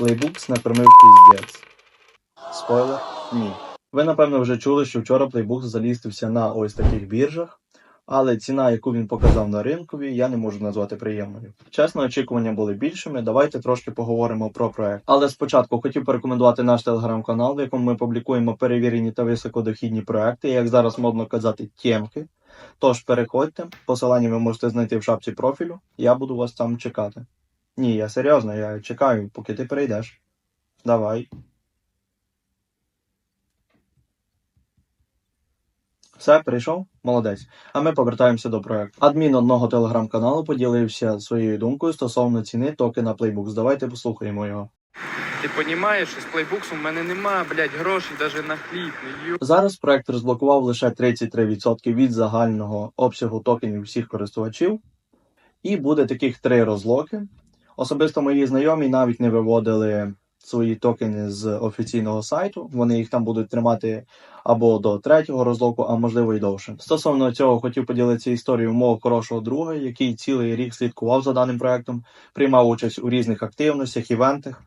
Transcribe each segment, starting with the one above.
Playbooks накормив піздець. Спойлер? Ні. Ви напевно вже чули, що вчора Playbooks залістився на ось таких біржах, але ціна, яку він показав на ринкові, я не можу назвати приємною. Чесно, очікування були більшими. Давайте трошки поговоримо про проект. Але спочатку хотів порекомендувати наш телеграм-канал, в якому ми публікуємо перевірені та високодохідні проекти, як зараз модно казати, тємки. Тож переходьте, посилання ви можете знайти в шапці профілю. Я буду вас там чекати. Ні, я серйозно, я чекаю, поки ти перейдеш. Давай. Все, прийшов? Молодець. А ми повертаємося до проекту. Адмін одного телеграм-каналу поділився своєю думкою стосовно ціни токена Playbooks. Давайте послухаємо його. Ти понімаєш, що з плейбуксом в мене нема, блядь, грошей навіть на хліб, ю. Зараз проект розблокував лише 33% від загального обсягу токенів всіх користувачів. І буде таких три розлоки. Особисто мої знайомі навіть не виводили свої токени з офіційного сайту. Вони їх там будуть тримати або до третього розлоку, а можливо й довше. Стосовно цього, хотів поділитися історією мого хорошого друга, який цілий рік слідкував за даним проектом, приймав участь у різних активностях, івентах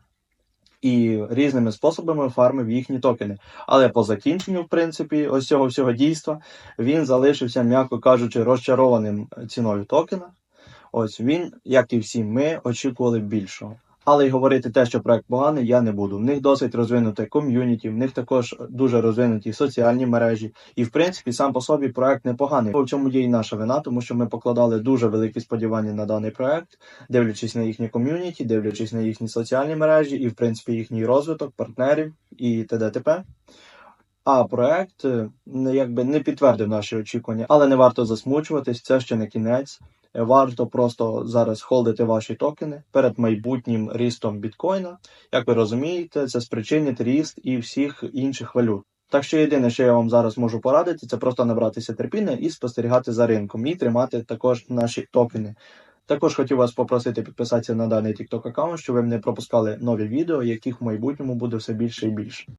і різними способами фармив їхні токени. Але по закінченню, в принципі, ось цього всього дійства він залишився, м'яко кажучи, розчарованим ціною токена. Ось він, як і всі ми, очікували більшого. Але й говорити те, що проект поганий, я не буду. В них досить розвинуте ком'юніті, в них також дуже розвинуті соціальні мережі. І в принципі сам по собі проект непоганий. В чому є і наша вина, тому що ми покладали дуже великі сподівання на даний проект, дивлячись на їхнє ком'юніті, дивлячись на їхні соціальні мережі і, в принципі, їхній розвиток, партнерів і т.д. т.п. А проект е, якби не підтвердив наші очікування, але не варто засмучуватись, це ще не кінець. Е, Варто просто зараз холдити ваші токени перед майбутнім рістом біткоїна. Як ви розумієте, це спричинить ріст і всіх інших валют. Так що єдине, що я вам зараз можу порадити, це просто набратися терпіння і спостерігати за ринком, і тримати також наші токени. Також хотів вас попросити підписатися на даний TikTok аккаунт, щоб ви не пропускали нові відео, яких в майбутньому буде все більше і більше.